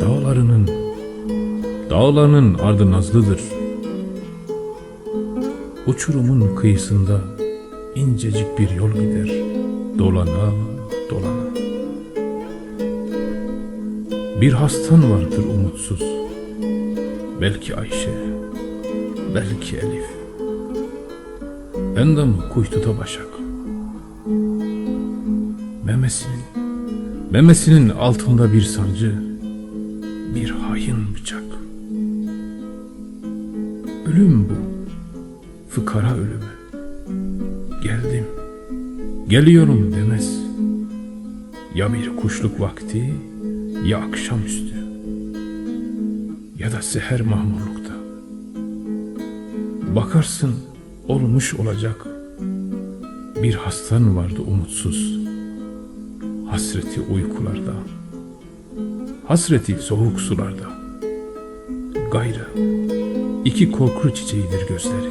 Dağlarının, dağlarının ardı nazlıdır. Uçurumun kıyısında incecik bir yol gider, dolana dolana. Bir hastan vardır umutsuz, belki Ayşe, belki Elif. Endamı kuytuda başak. Memesinin, memesinin altında bir sancı, bir hain bıçak. Ölüm bu, fıkara ölümü. Geldim, geliyorum demez. Ya bir kuşluk vakti, ya akşamüstü, ya da seher mahmurlukta. Bakarsın olmuş olacak. Bir hastan vardı umutsuz, hasreti uykularda, hasreti soğuk sularda. Gayrı iki korku çiçeğidir gözleri,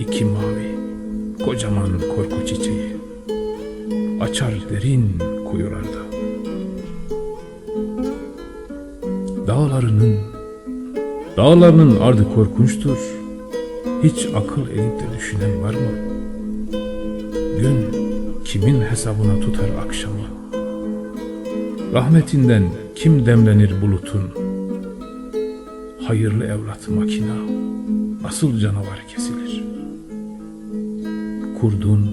iki mavi, kocaman korku çiçeği, açar derin kuyularda. Dağlarının, dağlarının ardı korkunçtur. Hiç akıl edip de düşünen var mı? Gün kimin hesabına tutar akşamı? Rahmetinden kim demlenir bulutun? Hayırlı evlat makina nasıl canavar kesilir? Kurdun,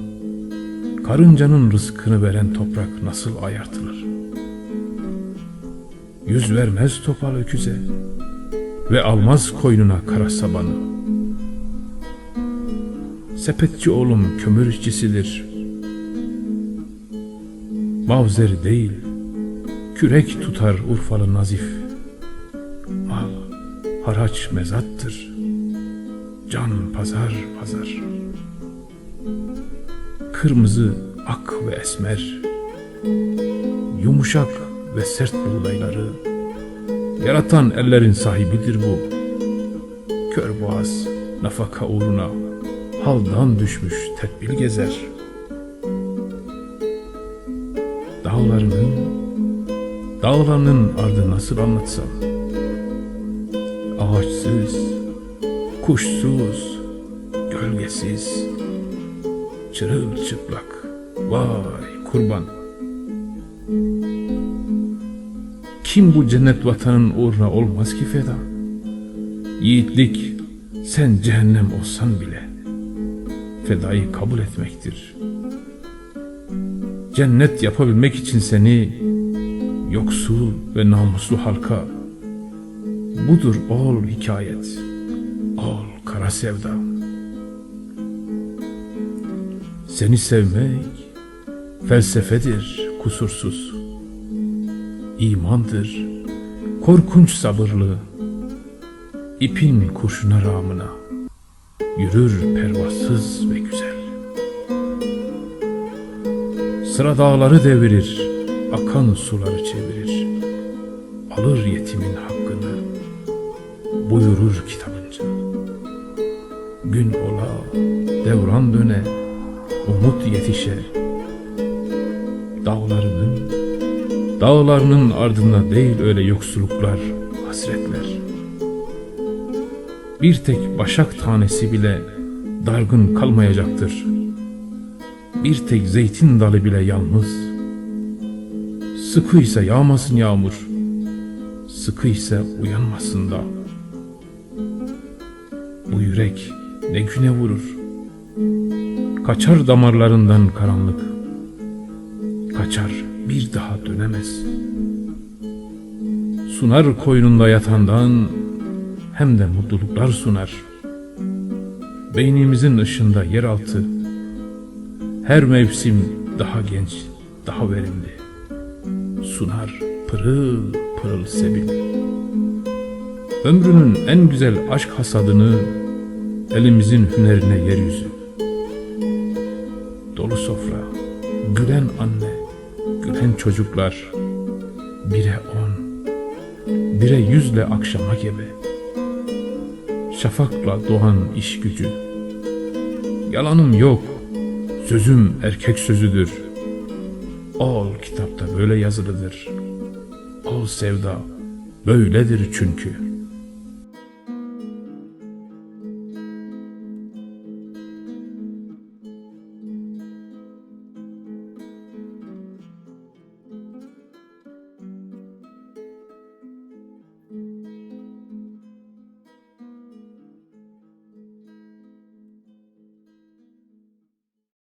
karıncanın rızkını veren toprak nasıl ayartılır? Yüz vermez topal öküze ve almaz koynuna kara sabanı. Sepetçi oğlum kömür işçisidir. Mavzer değil, kürek tutar Urfalı Nazif. Mal, haraç mezattır. Can pazar pazar. Kırmızı, ak ve esmer. Yumuşak ve sert buğdayları. Yaratan ellerin sahibidir bu. Kör boğaz, nafaka uğruna haldan düşmüş tedbir gezer. Dağlarının, dağlarının ardı nasıl anlatsam? Ağaçsız, kuşsuz, gölgesiz, çırılçıplak, vay kurban. Kim bu cennet vatanın uğruna olmaz ki feda? Yiğitlik sen cehennem olsan bile fedayı kabul etmektir. Cennet yapabilmek için seni yoksul ve namuslu halka budur ol hikayet, ol kara sevda. Seni sevmek felsefedir kusursuz. İmandır, korkunç sabırlı, ipin kurşuna rağmına yürür pervasız ve güzel. Sıra dağları devirir, akan suları çevirir. Alır yetimin hakkını, buyurur kitabınca. Gün ola, devran döne, umut yetişe. Dağlarının, dağlarının ardında değil öyle yoksulluklar, hasretler. Bir tek başak tanesi bile dargın kalmayacaktır. Bir tek zeytin dalı bile yalnız. Sıkıysa yağmasın yağmur, sıkıysa uyanmasın da. Bu yürek ne güne vurur. Kaçar damarlarından karanlık. Kaçar bir daha dönemez. Sunar koynunda yatandan hem de mutluluklar sunar. Beynimizin ışığında yeraltı, her mevsim daha genç, daha verimli. Sunar pırıl pırıl sebil. Ömrünün en güzel aşk hasadını elimizin hünerine yeryüzü. Dolu sofra, gülen anne, gülen çocuklar, bire on, bire yüzle akşama gebe şafakla doğan iş gücü. Yalanım yok, Sözüm erkek sözüdür. Ol kitapta böyle yazılıdır. Ol sevda böyledir çünkü.''